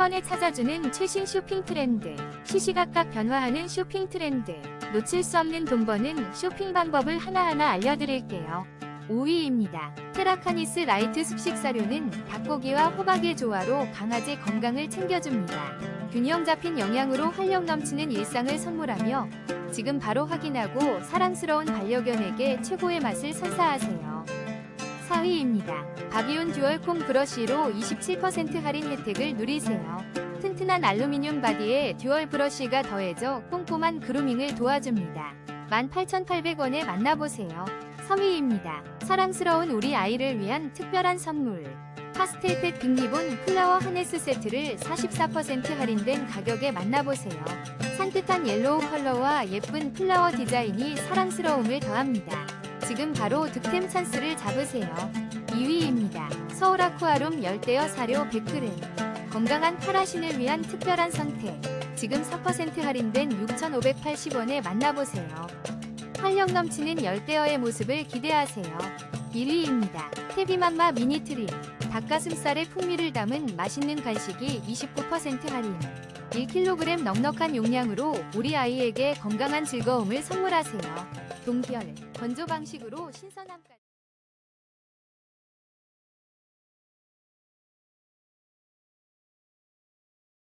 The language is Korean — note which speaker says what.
Speaker 1: 번에 찾아주는 최신 쇼핑 트렌드. 시시각각 변화하는 쇼핑 트렌드. 놓칠 수 없는 돈 버는 쇼핑 방법을 하나하나 알려드릴게요. 5위입니다. 테라카니스 라이트 습식 사료는 닭고기와 호박의 조화로 강아지 건강을 챙겨줍니다. 균형 잡힌 영양으로 활력 넘치는 일상을 선물하며 지금 바로 확인하고 사랑스러운 반려견에게 최고의 맛을 선사하세요. 4위입니다. 바비온 듀얼 콤 브러쉬로 27% 할인 혜택을 누리세요. 튼튼한 알루미늄 바디에 듀얼 브러쉬가 더해져 꼼꼼한 그루밍을 도와줍니다. 18,800원에 만나보세요. 3위입니다. 사랑스러운 우리 아이를 위한 특별한 선물. 파스텔팩 빅리본 플라워 하네스 세트를 44% 할인된 가격에 만나보세요. 산뜻한 옐로우 컬러와 예쁜 플라워 디자인이 사랑스러움을 더합니다. 지금 바로 득템 찬스를 잡으세요. 2위입니다. 서울 아쿠아룸 열대어 사료 100g. 건강한 파라신을 위한 특별한 선택. 지금 4% 할인된 6,580원에 만나보세요. 활력 넘치는 열대어의 모습을 기대하세요. 1위입니다. 태비맘마 미니트림. 닭가슴살의 풍미를 담은 맛있는 간식이 29% 할인. 1kg 넉넉한 용량으로 우리 아이에게 건강한 즐거움을 선물하세요. 동결, 건조 방식으로 신선함까지.